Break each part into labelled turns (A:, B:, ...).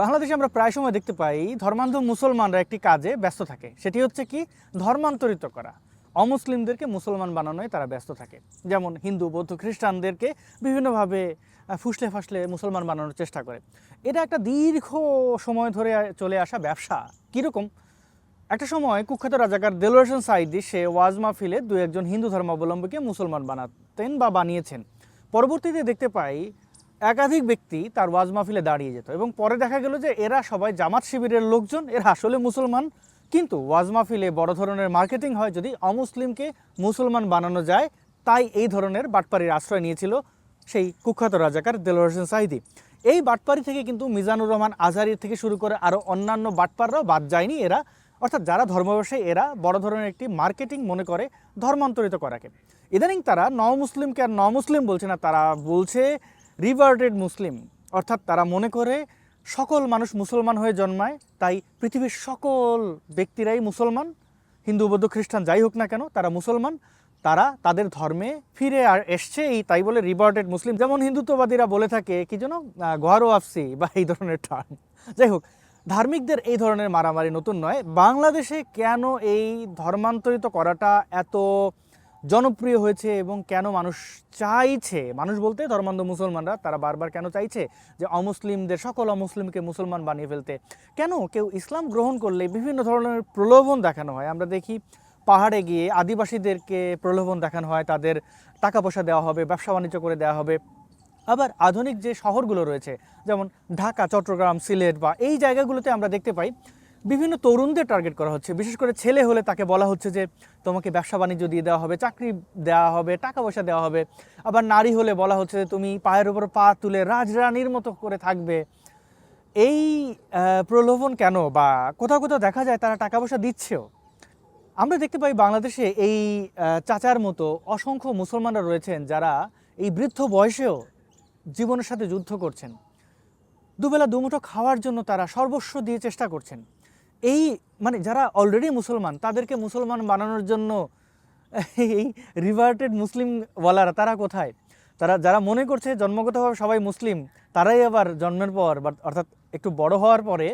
A: বাংলাদেশে আমরা প্রায় সময় দেখতে পাই ধর্মান্ধ মুসলমানরা একটি কাজে ব্যস্ত থাকে। সেটি হচ্ছে কি? ধর্মান্তরিত করা। অমুসলিমদেরকে মুসলমান বানানোয় তারা ব্যস্ত থাকে। যেমন হিন্দু, বৌদ্ধ, খ্রিস্টানদেরকে বিভিন্নভাবে ফুসলে ফাসলে মুসলমান বানানোর চেষ্টা করে। এটা একটা দীর্ঘ সময় ধরে চলে আসা ব্যবসা। কীরকম? একটা সময় কুখ্যাত রাজাকার দেলোয়ার হোসেন সাইদি সে ওয়াজ মাহফিলে দু একজন হিন্দু ধর্মাবলম্বীকে মুসলমান বানাতেন বা বানিয়েছেন। পরবর্তীতে দেখতে পাই একাধিক ব্যক্তি তার ওয়াজ মাহফিলে দাঁড়িয়ে যেত এবং পরে দেখা গেল যে এরা সবাই জামাত শিবিরের লোকজন, এরা আসলে মুসলমান। কিন্তু ওয়াজ মাহফিলে বড় ধরনের মার্কেটিং হয় যদি অমুসলিমকে মুসলমান বানানো যায়, তাই এই ধরনের বাটপাড়ির আশ্রয় নিয়েছিল সেই কুখ্যাত রাজাকার দেলোয়ার হোসেন সাইদি এই বাটপাড়ি থেকে কিন্তু মিজানুর রহমান আজহারি থেকে শুরু করে আরও অন্যান্য বাটপাররাও বাদ যায়নি এরা। অর্থাৎ যারা ধর্ম এরা বড় ধরনের একটি মার্কেটিং মনে করে ধর্মান্তরিত করাকে। ইদানিং তারা ন মুসলিমকে আর ন মুসলিম বলছে না, তারা বলছে রিভার্টেড মুসলিম অর্থাৎ তারা মনে করে সকল মানুষ মুসলমান হয়ে জন্মায়, তাই পৃথিবীর সকল ব্যক্তিরাই মুসলমান। হিন্দু, বৌদ্ধ, খ্রিস্টান যাই হোক না কেন, তারা মুসলমান। তারা তাদের ধর্মে ফিরে আর এসছে এই তাই বলে রিভার্টেড মুসলিম যেমন হিন্দুত্ববাদীরা বলে থাকে, কি যেন গোয়ারো আফসি বা এই ধরনের টার্ম যাই হোক, ধার্মিকদের এই ধরনের মারামারি নতুন নয়। বাংলাদেশে কেন এই ধর্মান্তরিত করাটা এত জনপ্রিয় হয়েছে এবং কেন মানুষ চাইছে, মানুষ বলতে ধর্মান্ধ মুসলমানরা, তারা বারবার কেন চাইছে যে অমুসলিমদের, সকল অমুসলিমকে মুসলমান বানিয়ে ফেলতে? কেন কেউ ইসলাম গ্রহণ করলে বিভিন্ন ধরনের প্রলোভন দেখানো হয়? আমরা দেখি পাহাড়ে গিয়ে আদিবাসীদেরকে প্রলোভন দেখানো হয়, তাদের টাকা পয়সা দেওয়া হবে, ব্যবসা বাণিজ্য করে দেওয়া হবে। আবার আধুনিক যে শহরগুলো রয়েছে, যেমন ঢাকা, চট্টগ্রাম, সিলেট বা এই জায়গাগুলোতে আমরা দেখতে পাই বিভিন্ন তরুণদের টার্গেট করা হচ্ছে। বিশেষ করে ছেলে হলে তাকে বলা হচ্ছে যে, তোমাকে ব্যবসা বাণিজ্য দিয়ে দেওয়া হবে, চাকরি দেওয়া হবে টাকা পয়সা দেওয়া হবে। আবার নারী হলে বলা হচ্ছে যে, তুমি পায়ের উপর পা তুলে রাজরানীর মতো করে থাকবে। এই প্রলোভন কেন বা কোথাও কোথাও দেখা যায় তারা টাকা পয়সা দিচ্ছেও। আমরা দেখতে পাই বাংলাদেশে এই চাচার মতো অসংখ্য মুসলমানরা রয়েছেন যারা এই বৃদ্ধ বয়সেও জীবনের সাথে যুদ্ধ করছেন। দুবেলা দুমুঠো খাওয়ার জন্য তারা সর্বস্ব দিয়ে চেষ্টা করছেন। এই মানে যারা অলরেডি মুসলমান, তাদেরকে মুসলমান বানানোর জন্য এই রিভার্টেড মুসলিম ওয়ালারা তারা কোথায়? তারা, যারা মনে করছে জন্মগতভাবে সবাই মুসলিম, তারাই আবার জন্মের পর অর্থাৎ একটু বড় হওয়ার পরে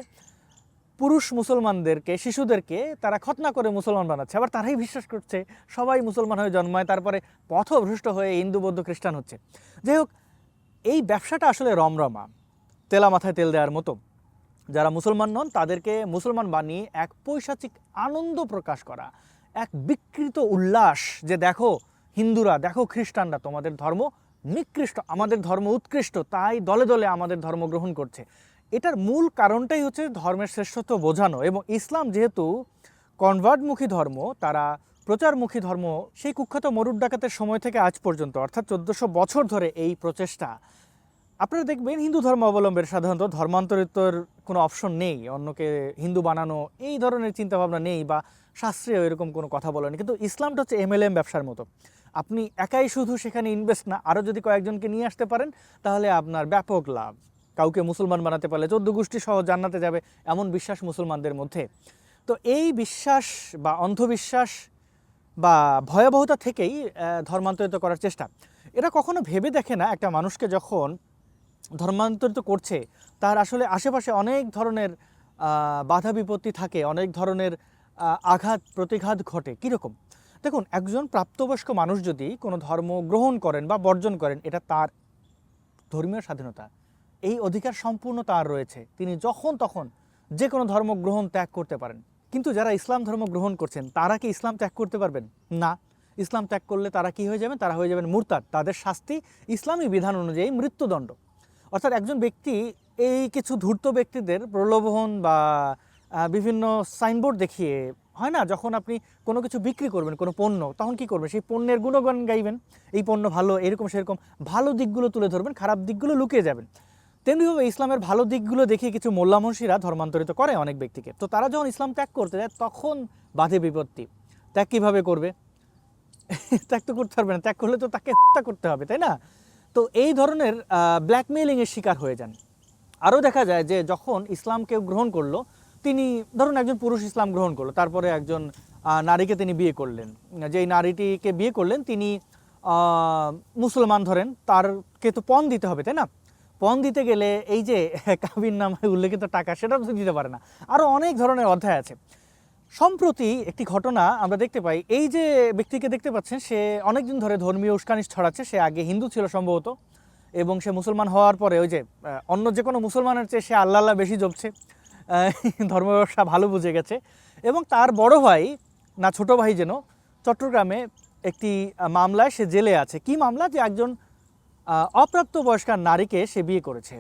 A: পুরুষ মুসলমানদেরকে, শিশুদেরকে তারা খতনা করে মুসলমান বানাচ্ছে। আবার তারাই বিশ্বাস করছে সবাই মুসলমান হয়ে জন্মায়, তারপরে পথভ্রষ্ট হয়ে হিন্দু, বৌদ্ধ, খ্রিস্টান হচ্ছে। যাই হোক, এই ব্যবসাটা আসলে রমরমা। তেলা মাথায় তেল দেওয়ার মতো। যারা মুসলমান নন, তাদেরকে মুসলমান বানিয়ে এক পৈশাচিক আনন্দ প্রকাশ করা, এক বিকৃত উল্লাস যে দেখো হিন্দুরা, দেখো খ্রিস্টানরা তোমাদের ধর্ম নিকৃষ্ট, আমাদের ধর্ম উৎকৃষ্ট, তাই দলে দলে আমাদের ধর্ম গ্রহণ করছে। এটার মূল কারণটাই হচ্ছে ধর্মের শ্রেষ্ঠত্ব বোঝানো এবং ইসলাম যেহেতু কনভার্টমুখী ধর্ম, তারা প্রচারমুখী ধর্ম, সেই কুখ্যাত মরুড ডাকাতের সময় থেকে আজ পর্যন্ত, অর্থাৎ চোদ্দোশো বছর ধরে এই প্রচেষ্টা। আপনারা দেখবেন হিন্দু ধর্ম অবলম্বের সাধারণত ধর্মান্তরিতর কোনো অপশন নেই, অন্যকে হিন্দু বানানো, এই ধরনের চিন্তাভাবনা নেই বা শাস্ত্রীয় এরকম কোনো কথা বলেন। কিন্তু ইসলামটা হচ্ছে এমএলএম ব্যবসার মতো। আপনি একাই শুধু সেখানে ইনভেস্ট না আরও যদি কয়েকজনকে নিয়ে আসতে পারেন, তাহলে আপনার ব্যাপক লাভ। কাউকে মুসলমান বানাতে পারলে চোদ্দ গোষ্ঠী সহ জান্নাতে যাবে এমন বিশ্বাস মুসলমানদের মধ্যে। তো এই বিশ্বাস বা অন্ধবিশ্বাস বা ভয়াবহতা থেকেই ধর্মান্তরিত করার চেষ্টা। এরা কখনো ভেবে দেখে না একটা মানুষকে যখন ধর্মান্তরিত করছে, তার আসলে আশেপাশে অনেক ধরনের বাধা বিপত্তি থাকে, অনেক ধরনের আঘাত, প্রতিঘাত ঘটে। কীরকম দেখুন, একজন প্রাপ্তবয়স্ক মানুষ যদি কোনো ধর্ম গ্রহণ করেন বা বর্জন করেন, এটা তার ধর্মীয় স্বাধীনতা। এই অধিকার সম্পূর্ণ তার রয়েছে। তিনি যখন তখন যে কোনো ধর্ম গ্রহণ ত্যাগ করতে পারেন। কিন্তু যারা ইসলাম ধর্ম গ্রহণ করছেন, তারা কি ইসলাম ত্যাগ করতে পারবেন? না। ইসলাম ত্যাগ করলে তারা কি হয়ে যাবেন? তারা হয়ে যাবেন মুরতাদ। তাদের শাস্তি ইসলামী বিধান অনুযায়ী মৃত্যুদণ্ড। অর্থাৎ একজন ব্যক্তি এই কিছু ধূর্ত ব্যক্তিদের প্রলোভন বা বিভিন্ন সাইনবোর্ড দেখিয়ে, হয় না? যখন আপনি কোনো কিছু বিক্রি করবেন, কোনো পণ্য, তখন কি করবেন? সেই পণ্যের গুণগান গাইবেন। এই পণ্য ভালো, এরকম, সেরকম ভালো দিকগুলো তুলে ধরবেন, খারাপ দিকগুলো লুকিয়ে যাবেন। তেমনিভাবে ইসলামের ভালো দিকগুলো দেখিয়ে কিছু মোল্লামনসিরা ধর্মান্তরিত করে অনেক ব্যক্তিকে। তো তারা যখন ইসলাম ত্যাগ করতে যায়, তখন বাধে বিপত্তি। ত্যাগ কীভাবে করবে? ত্যাগ তো করতে পারবে না। ত্যাগ করলে তো তাকে হত্যা করতে হবে, তাই না? তো এই ধরনের ব্ল্যাকমেইলিংয়ের শিকার হয়ে যান। আরও দেখা যায় যে যখন ইসলাম কেউ গ্রহণ করল, তিনি ধরুন একজন পুরুষ ইসলাম গ্রহণ করল, তারপরে একজন নারীকে তিনি বিয়ে করলেন। যেই নারীটিকে বিয়ে করলেন, তিনি মুসলমান ধরেন, তারকে তো পণ দিতে হবে, তাই না? পণ দিতে গেলে এই যে কাবির নামে উল্লেখিত টাকা সেটা তো দিতে পারে না। আরও অনেক ধরনের অধ্যায় আছে। সম্প্রতি একটি ঘটনা আমরা দেখতে পাই। এই যে ব্যক্তিকে দেখতে পাচ্ছেন, সে অনেকদিন ধরে ধর্মীয় উস্কানি ছড়াচ্ছে। সে আগে হিন্দু ছিল সম্ভবত এবং সে মুসলমান হওয়ার পরে ওই যে অন্য যে কোনো মুসলমানের চেয়ে সে আল্লাহ আল্লাহ বেশি জপছে ধর্ম ব্যবসা ভালো বুঝে গেছে এবং তার বড় ভাই, না ছোট ভাই যেন, চট্টগ্রামে একটি মামলায় সে জেলে আছে। কি মামলা? যে একজন অপ্রাপ্তবয়স্কা নারীকে সে বিয়ে করেছে।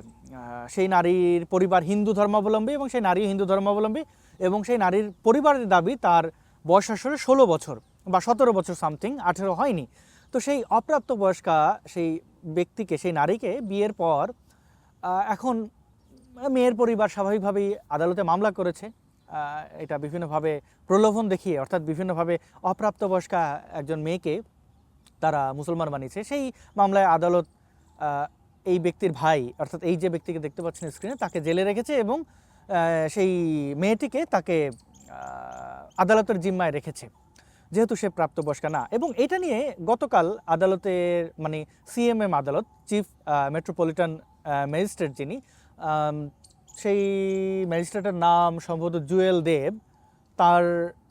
A: সেই নারীর পরিবার হিন্দু ধর্মাবলম্বী এবং সেই নারী হিন্দু ধর্মাবলম্বী এবং সেই নারীর পরিবারের দাবি তার বয়স আসলে ষোলো বছর বা সতেরো বছর সামথিং, আঠেরো হয়নি। তো সেই অপ্রাপ্তবয়স্কা সেই ব্যক্তিকে, সেই নারীকে বিয়ের পর এখন মেয়ের পরিবার স্বাভাবিকভাবেই আদালতে মামলা করেছে। এটা বিভিন্নভাবে প্রলোভন দেখিয়ে, অর্থাৎ বিভিন্নভাবে অপ্রাপ্তবয়স্কা একজন মেয়েকে তারা মুসলমান বানিয়েছে। সেই মামলায় আদালত এই ব্যক্তির ভাই, অর্থাৎ এই যে ব্যক্তিকে দেখতে পাচ্ছেন স্ক্রিনে, তাকে জেলে রেখেছে এবং সেই মেয়েটিকে তাকে আদালতের জিম্মায় রেখেছে, যেহেতু সে প্রাপ্তবয়স্কা না। এবং এটা নিয়ে গতকাল আদালতের মানে সিএমএম আদালত, চিফ মেট্রোপলিটন ম্যাজিস্ট্রেট যিনি সেই ম্যাজিস্ট্রেটের নাম সম্ভবত জুয়েল দেব, তার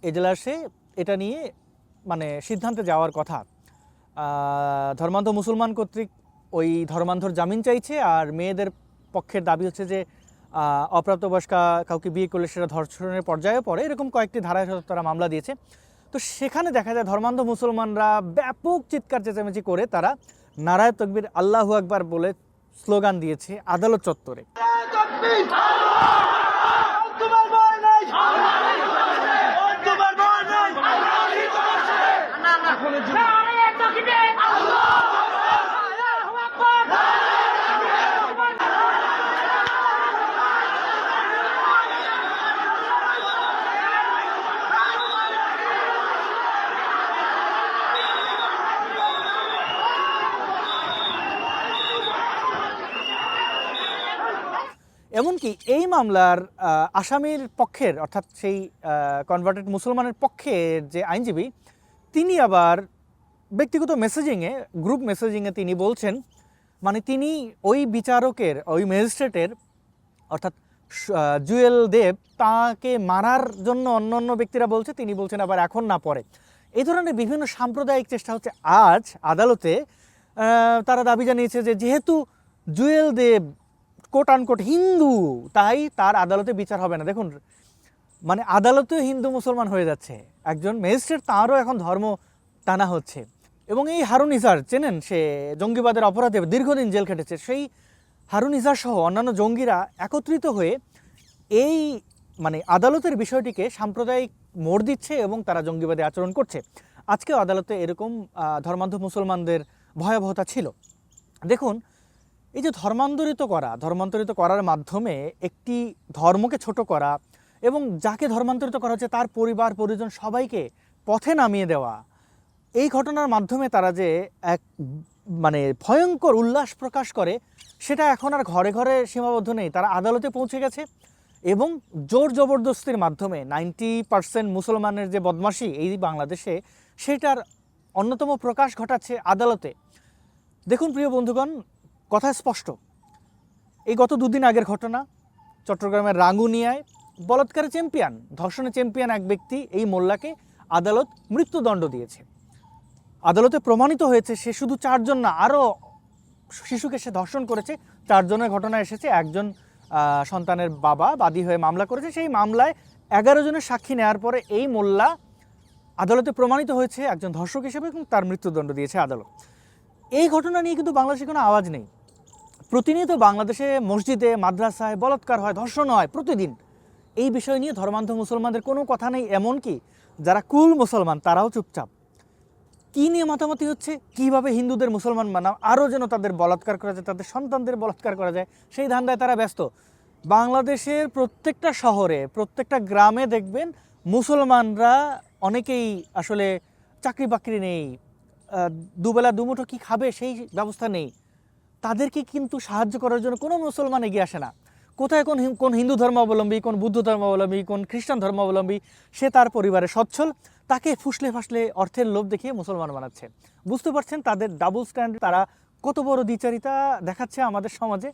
A: এজলাসে এটা নিয়ে মানে সিদ্ধান্তে যাওয়ার কথা। ধর্মান্ধ মুসলমান কর্তৃক ওই ধর্মান্ধর জামিন চাইছে, আর মেয়েদের পক্ষের দাবি হচ্ছে যে অপ্রাপ্তবয়স্কা কাউকে বিয়ে করলে সেটা ধর্ষণের পর্যায়ে পড়ে। এরকম কয়েকটি ধারায় তারা মামলা দিয়েছে। তো সেখানে দেখা যায় ধর্মান্ধ মুসলমানরা ব্যাপক চিৎকার, চেঁচামেচি করে তারা নারায় তকবির আল্লাহু আকবার বলে স্লোগান দিয়েছে আদালত চত্বরে
B: তোমার ভয় নাই তোমার ভয় নাই
C: নারায়ে তাকবীর আল্লাহু আকবার
A: এমনকি এই মামলার আসামির পক্ষের, অর্থাৎ সেই কনভার্টেড মুসলমানের পক্ষের যে আইনজীবী, তিনি আবার ব্যক্তিগত মেসেজিংয়ে গ্রুপ মেসেজিংয়ে তিনি বলছেন মানে তিনি ওই বিচারকের, ওই ম্যাজিস্ট্রেটের অর্থাৎ জুয়েল দেব, তাকে মারার জন্য অন্য অন্য ব্যক্তিরা বলছে, তিনি বলছেন আবার এখন না পরে। এই ধরনের বিভিন্ন সাম্প্রদায়িক চেষ্টা হচ্ছে। আজ আদালতে তারা দাবি জানিয়েছে যে যেহেতু জুয়েল দেব কোট আনকোট হিন্দু, তাই তার আদালতে বিচার হবে না। দেখুন মানে আদালতেও হিন্দু মুসলমান হয়ে যাচ্ছে। একজন ম্যাজিস্ট্রেট তাঁরও এখন ধর্ম টানা হচ্ছে। এবং এই হারুন ইজার, চেনেন? সে জঙ্গিবাদের অপরাধে দীর্ঘদিন জেল খেটেছে। সেই হারুন ইজার সহ অন্যান্য জঙ্গিরা একত্রিত হয়ে এই মানে আদালতের বিষয়টিকে সাম্প্রদায়িক মোড় দিচ্ছে এবং তারা জঙ্গিবাদে আচরণ করছে। আজকেও আদালতে এরকম ধর্মান্ধ মুসলমানদের ভয়াবহতা ছিল। দেখুন এই যে ধর্মান্তরিত করা, ধর্মান্তরিত করার মাধ্যমে একটি ধর্মকে ছোট করা এবং যাকে ধর্মান্তরিত করা হচ্ছে তার পরিবার, পরিজন সবাইকে পথে নামিয়ে দেওয়া, এই ঘটনার মাধ্যমে তারা যে এক মানে ভয়ঙ্কর উল্লাস প্রকাশ করে, সেটা এখন আর ঘরে ঘরে সীমাবদ্ধ নেই। তারা আদালতে পৌঁছে গেছে এবং জোর জবরদস্তির মাধ্যমে নাইনটি পার্সেন্ট মুসলমানের যে বদমাশি এই বাংলাদেশে, সেটার অন্যতম প্রকাশ ঘটাচ্ছে আদালতে। দেখুন প্রিয় বন্ধুগণ কথা স্পষ্ট। এই গত দুদিন আগের ঘটনা, চট্টগ্রামের রাঙ্গুনিয়ায় বলাৎকারের চ্যাম্পিয়ন ধর্ষণের চ্যাম্পিয়ন এক ব্যক্তি এই মোল্লাকে আদালত মৃত্যুদণ্ড দিয়েছে। আদালতে প্রমাণিত হয়েছে সে শুধু চারজন না, আরও শিশুকে সে ধর্ষণ করেছে। চারজনের ঘটনা এসেছে, একজন সন্তানের বাবা বাদী হয়ে মামলা করেছে। সেই মামলায় এগারো জনের সাক্ষী নেওয়ার পরে এই মোল্লা আদালতে প্রমাণিত হয়েছে একজন ধর্ষক হিসেবে এবং তার মৃত্যুদণ্ড দিয়েছে আদালত। এই ঘটনা নিয়ে কিন্তু বাংলাদেশে কোনো আওয়াজ নেই। প্রতিনিয়ত বাংলাদেশে মসজিদে, মাদ্রাসায় বলাৎকার হয়, ধর্ষণ হয় প্রতিদিন। এই বিষয় নিয়ে ধর্মান্ধ মুসলমানদের কোনো কথা নেই এমনকি যারা কুল মুসলমান, তারাও চুপচাপ। কী নিয়ে মাতামাতি হচ্ছে? কীভাবে হিন্দুদের মুসলমান বানাও? আরও যেন তাদের বলাৎকার করা যায়, তাদের সন্তানদের বলাৎকার করা যায়, সেই ধান্দায় তারা ব্যস্ত। বাংলাদেশের প্রত্যেকটা শহরে, প্রত্যেকটা গ্রামে দেখবেন মুসলমানরা অনেকেই আসলে চাকরি বাকরি নেই দুবেলা দুমুঠো কি খাবে সেই ব্যবস্থা নেই। তাদেরকে কিন্তু সাহায্য করার জন্য কোনো মুসলমান এগিয়ে আসে না। কোথায় কোন কোন হিন্দু ধর্মাবলম্বী, কোন বুদ্ধ ধর্মাবলম্বী, কোন খ্রিস্টান ধর্মাবলম্বী, সে তার পরিবারে সচ্ছল, তাকে ফুসলে ফাসলে অর্থের লোভ দেখিয়ে মুসলমান বানাচ্ছে। বুঝতে পারছেন তাদের ডাবল স্ট্যান্ড তারা কত বড় দ্বিচারিতা দেখাচ্ছে আমাদের সমাজে?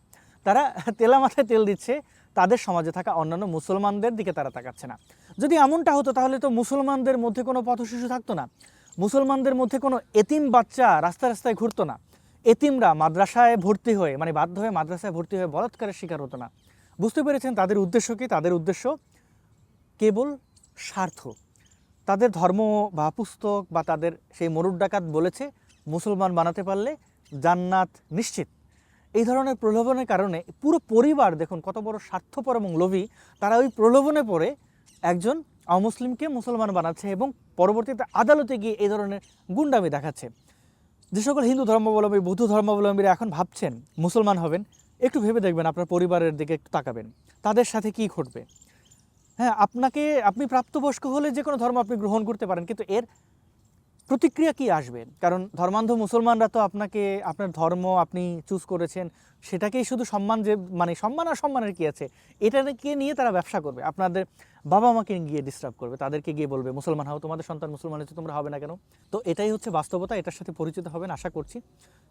A: তারা তেলা মাথায় তেল দিচ্ছে, তাদের সমাজে থাকা অন্যান্য মুসলমানদের দিকে তারা তাকাচ্ছে না। যদি এমনটা হতো তাহলে তো মুসলমানদের মধ্যে কোনো পথশিশু থাকতো না। মুসলমানদের মধ্যে কোনো এতিম বাচ্চা রাস্তায় রাস্তায় ঘুরতো না। এতিমরা মাদ্রাসায় ভর্তি হয়ে মানে বাধ্য হয়ে মাদ্রাসায় ভর্তি হয়ে বলাৎকারের শিকার হতো না। বুঝতে পেরেছেন তাদের উদ্দেশ্য কি? তাদের উদ্দেশ্য কেবল স্বার্থ। তাদের ধর্ম বা পুস্তক বা তাদের সেই মরুর ডাকাত বলেছে, মুসলমান বানাতে পারলে জান্নাত নিশ্চিত। এই ধরনের প্রলোভনের কারণে পুরো পরিবার, দেখুন কত বড় স্বার্থপর এবং লোভী, তারা ওই প্রলোভনে পড়ে একজন অমুসলিমকে মুসলমান বানাচ্ছে এবং পরবর্তীতে আদালতে গিয়ে এই ধরনের গুন্ডামি দেখাচ্ছে। যে সকল হিন্দু ধর্মাবলম্বী, বৌদ্ধ ধর্মাবলম্বীরা এখন ভাবছেন, মুসলমান হবেন, একটু ভেবে দেখবেন, আপনার পরিবারের দিকে একটু তাকাবেন, তাদের সাথে কি ঘটবে? হ্যাঁ আপনাকে, আপনি প্রাপ্তবয়স্ক হলে যে কোনো ধর্ম আপনি গ্রহণ করতে পারেন, কিন্তু এর প্রতিক্রিয়া কি আসবে? কারণ ধর্মান্ধ মুসলমানরা তো আপনাকে, আপনার ধর্ম আপনি চুজ করেছেন, সেটাকেই শুধু সম্মান যে মানে সম্মান আর সম্মানের কি আছে? এটাকে নিয়ে তারা ব্যবসা করবে। আপনাদের বাবা মাকে গিয়ে ডিস্টার্ব করবে, তাদেরকে গিয়ে বলবে, মুসলমান হও, তোমাদের সন্তান মুসলমান হচ্ছে তোমরা হবে না কেন? তো এটাই হচ্ছে বাস্তবতা, এটার সাথে পরিচিত হবেন, আশা করছি।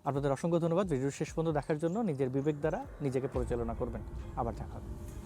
A: আপনাদের অসংখ্য ধন্যবাদ। ভিডিও শেষ পর্যন্ত দেখার জন্য নিজের বিবেক দ্বারা নিজেকে পরিচালনা করবেন। আবার দেখা হবে।